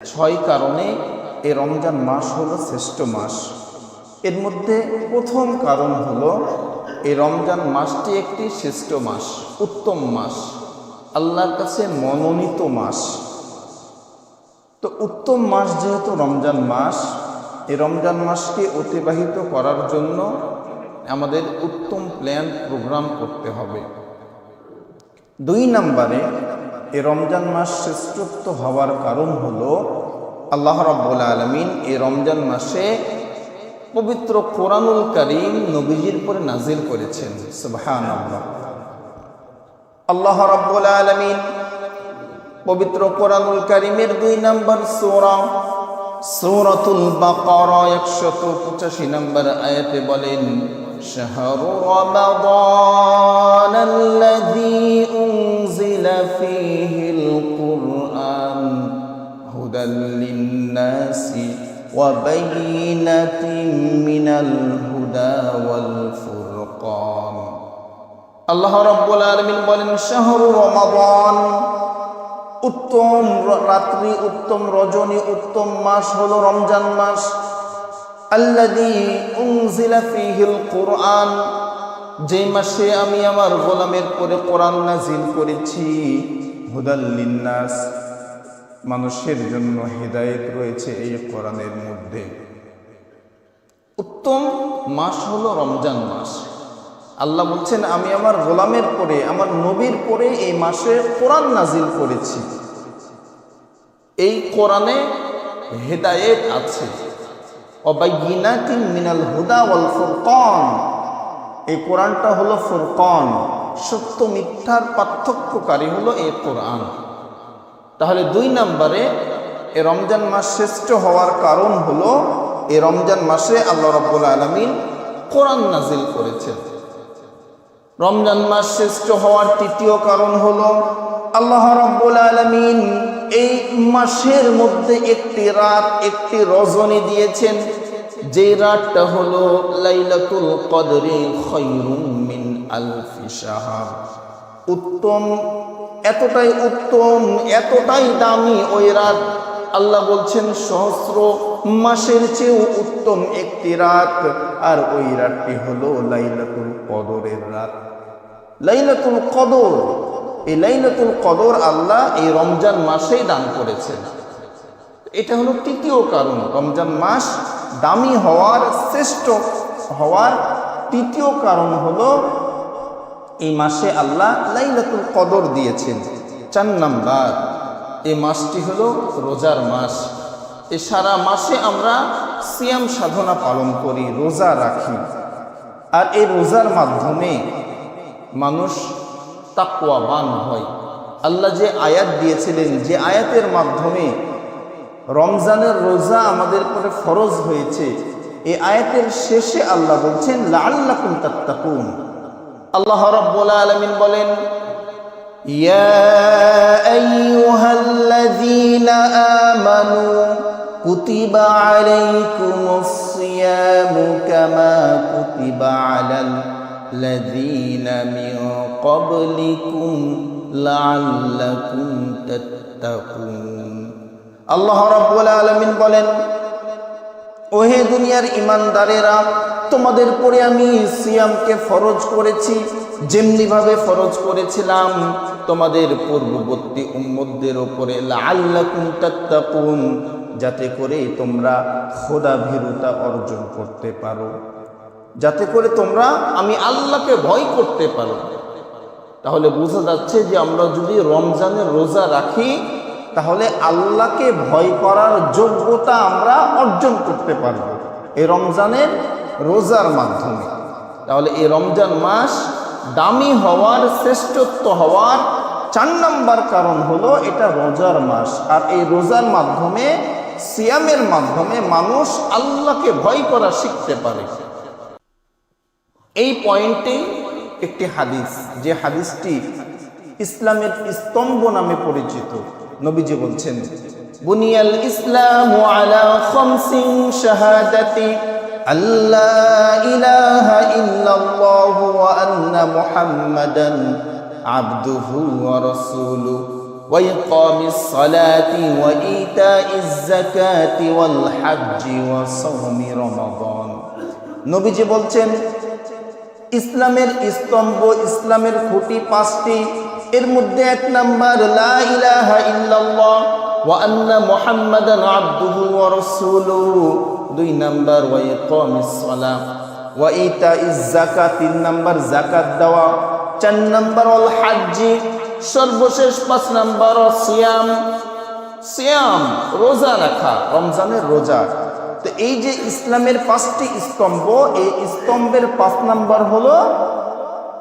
ছয় কারণে এই রমজান মাস হলো শ্রেষ্ঠ মাস। এর মধ্যে প্রথম কারণ হলো এই রমজান মাসটি একটি শ্রেষ্ঠ মাস, উত্তম মাস, আল্লাহর কাছে মনোনীত মাস। তো উত্তম মাস যেহেতু রমজান মাস এই রমজান মাসকে অতিবাহিত করার জন্য আমাদের উত্তম প্ল্যান প্রোগ্রাম করতে হবে। দুই নম্বরে এ রমজান মাস শ্রেষ্ঠত্ব হওয়ার কারণ হলো আল্লাহ রব্বুল আলমিন এই রমজান মাসে পবিত্র কোরআনুল করিম নবীজির পরে নাজিল করেছেন। সুবাহান আল্লাহ রব্বুল আলমিন পবিত্র কোরআনুল করিমের দুই নম্বর সোরা, সৌরতুল বাকর একশত পঁচাশি নম্বর আয়তে বলেন, শাহরু রমাদান فيه القرآن هدى للناس وبينة من الهدى والفرقان আল্লাহ রব্বুল আলমিন বলেন শাহরু রমাদান উত্তম র- রাত্রি উত্তম রজনী উত্তম মাস হলো রমজান মাস আল্লাদি উনজিলা ফিহিল কোরআন যে মাসে আমি আমার গোলামের পরে কোরআন নাজিল করেছি হুদাল্লিন্নাস মানুষের জন্য হৃদায়ত রয়েছে এই কোরআনের মধ্যে। উত্তম মাস হলো রমজান মাস। আল্লাহ বলছেন, আমি আমার গোলামের পরে, আমার নবীর পরে এই মাসে কোরআন নাজিল করেছি। এই কোরআনে হেদায়েত আছে। অবাইনাতিন মিনাল হুদা ওয়াল ফুরকান। এই কোরআনটা হলো ফুরকন। সত্য মিথ্যার পার্থক্যকারী হলো এই কোরআন। তাহলে দুই নম্বরে এ রমজান মাস শ্রেষ্ঠ হওয়ার কারণ হলো, এই রমজান মাসে আল্লাহ রব্বুল আলমিন কোরআন নাজিল করেছেন। রমজান মাস শ্রেষ্ঠ হওয়ার তৃতীয় কারণ হলো, আল্লাহ রব্বুল আলমিন এই মাসের মধ্যে একটি রাত, একটি রজনী দিয়েছেন। যে রাতটা হলো লাইলাতুল কদরে খৈরুম মিন আলফি সাহাব উত্তম, এতটাই উত্তম, এতটাই দামি ওই রাত। আল্লাহ বলছেন, সহস্র মাসের চেয়েও উত্তম একটি রাত। আর ওই রাতটি হলো লাইলাতুল কদরের রাত। লাইলাতুল কদর, এই লাইলাতুল কদর আল্লাহ এই রমজান মাসেই দান করেছেন। এটা হলো তৃতীয় কারণ। রমজান মাস দামি হওয়ার, শ্রেষ্ঠ হওয়ার তৃতীয় কারণ হলো এই মাসে আল্লাহ লাইলাতুল কদর দিয়েছেন, চার নাম্বার। এই মাসটি হলো রোজার মাস। এ সারা মাসে আমরা সিয়াম সাধনা পালন করি, রোজা রাখি। আর এই রোজার মাধ্যমে মানুষ তাকওয়াবান হয়। আল্লাহ যে আয়াত দিয়েছিলেন, যে আয়াতের মাধ্যমে রমজানের রোজা আমাদের উপরে ফরজ হয়েছে এই আয়াতের শেষে আল্লাহ বলছেন লাল্লাকুম তাত্তাকুন আল্লাহ রাব্বুল আলামিন বলেন يا أيها الذين آمنوا كتب عليكم الصيام كما كتب على الذين من قبلكم لعلكم تتقون আল্লাহ রাব্বুল আলামিন বলেন, ওহে দুনিয়ার ইমানদারেরা তোমাদের পরে আমি সিয়ামকে ফরজ করেছি, যেমনিভাবে ফরজ করেছিলাম। তোমাদের পূর্ববর্তী উম্মতদের ওপরে তাত্তাকুন, যাতে করে তোমরা খোদা ভীরুতা অর্জন করতে পারো। যাতে করে তোমরা আমি আল্লাহকে ভয় করতে পারো। তাহলে বোঝা যাচ্ছে যে আমরা যদি রমজানের রোজা রাখি তাহলে আল্লাহকে ভয় করার যোগ্যতা আমরা অর্জন করতে পারব। এই রমজানের রোজার মাধ্যমে। তাহলে এই রমজান মাস দামি হওয়ার, শ্রেষ্ঠত্ব হওয়ার চার নাম্বার কারণ হলো এটা রোজার মাস। আর এই রোজার মাধ্যমে, সিয়ামের মাধ্যমে মানুষ আল্লাহকে ভয় করা শিখতে পারে। এই পয়েন্টে একটি হাদিস, যে হাদিসটি ইসলামের স্তম্ভ নামে পরিচিত। নবীজি বলছেন বুনিয়াল ইসলাম আলা খামসিন শাহাদাতি আল্লাহ ইলাহা ইল্লাল্লাহু ওয়া আন্না মুহাম্মাদান আবদুহু ওয়া রাসূলুহু وإقام الصلاة وإيتاء الزكاة والحج وصوم رمضان নবীজি বলছেন ইসলামের স্তম্ভ ইসলামের খুঁটি পাঁচটি এর মধ্যে এক নাম্বার, লা দুই নাম্বার, ওয়া তিন চার নাম্বার সর্বশেষ পাঁচ নাম্বার, সিয়াম। সিয়াম, রোজা রাখা, রমজানের রোজা। তো এই যে ইসলামের পাঁচটি স্তম্ভ, এই স্তম্ভের পাঁচ নাম্বার হলো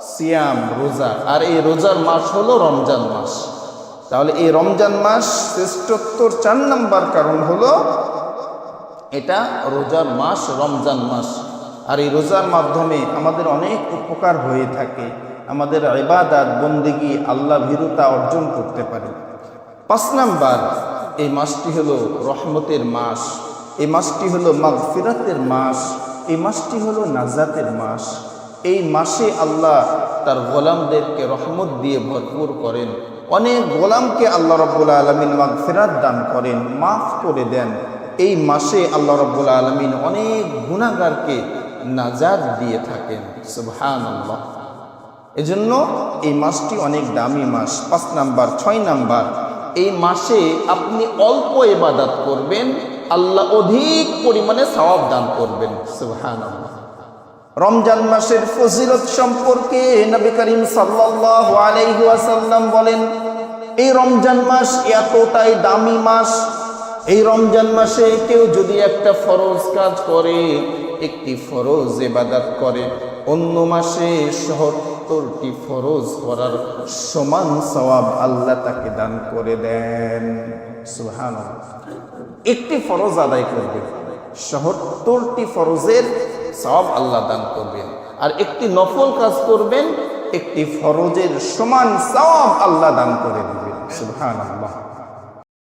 সিয়াম, রোজা। আর এই রোজার মাস হলো রমজান মাস। তাহলে এই রমজান মাস শ্রেষ্ঠত্বর চার নাম্বার কারণ হলো এটা রোজার মাস, রমজান মাস। আর এই রোজার মাধ্যমে আমাদের অনেক উপকার হয়ে থাকে। আমাদের ইবাদাত, বন্দিগি আল্লাহ ভীরুতা অর্জন করতে পারে। পাঁচ নাম্বার, এই মাসটি হলো রহমতের মাস। এই মাসটি হলো মাগফিরাতের মাস। এই মাসটি হলো নাজাতের মাস। এই মাসে আল্লাহ তার গোলামদেরকে রহমত দিয়ে ভরপুর করেন। অনেক গোলামকে আল্লাহ রব্বুল আলমিন মাগফিরাত দান করেন, মাফ করে দেন। এই মাসে আল্লাহ রব্বুল আলমিন অনেক গুণাগারকে নাজাদ দিয়ে থাকেন। সুবহান আল্লাহ এজন্য এই মাসটি অনেক দামি মাস। পাঁচ নাম্বার, ছয় নাম্বার, এই মাসে আপনি অল্প এবাদাত করবেন, আল্লাহ অধিক পরিমাণে সওয়াব দান করবেন। সুবহান রমজান মাসের ফজিলত সম্পর্কে নবী করিম সাল্লাল্লাহু আলাইহি ওয়াসাল্লাম বলেন, এই রমজান মাস এতটাই দামি মাস। এই রমজান মাসে কেউ যদি একটা ফরজ কাজ করে, একটি ফরজ ইবাদত করে, অন্য মাসে সত্তরটি ফরজ করার সমান সওয়াব আল্লাহ তাকে দান করে দেন। সুবহানাল্লাহ। একটি ফরজ আদায় করবে, সত্তরটি ফরজের সব আল্লাহ দান করবেন। আর একটি নফল কাজ করবেন, একটি ফরজের সমান সব আল্লাহ দান করে দেবেন। সুহান সুবহানাল্লাহ।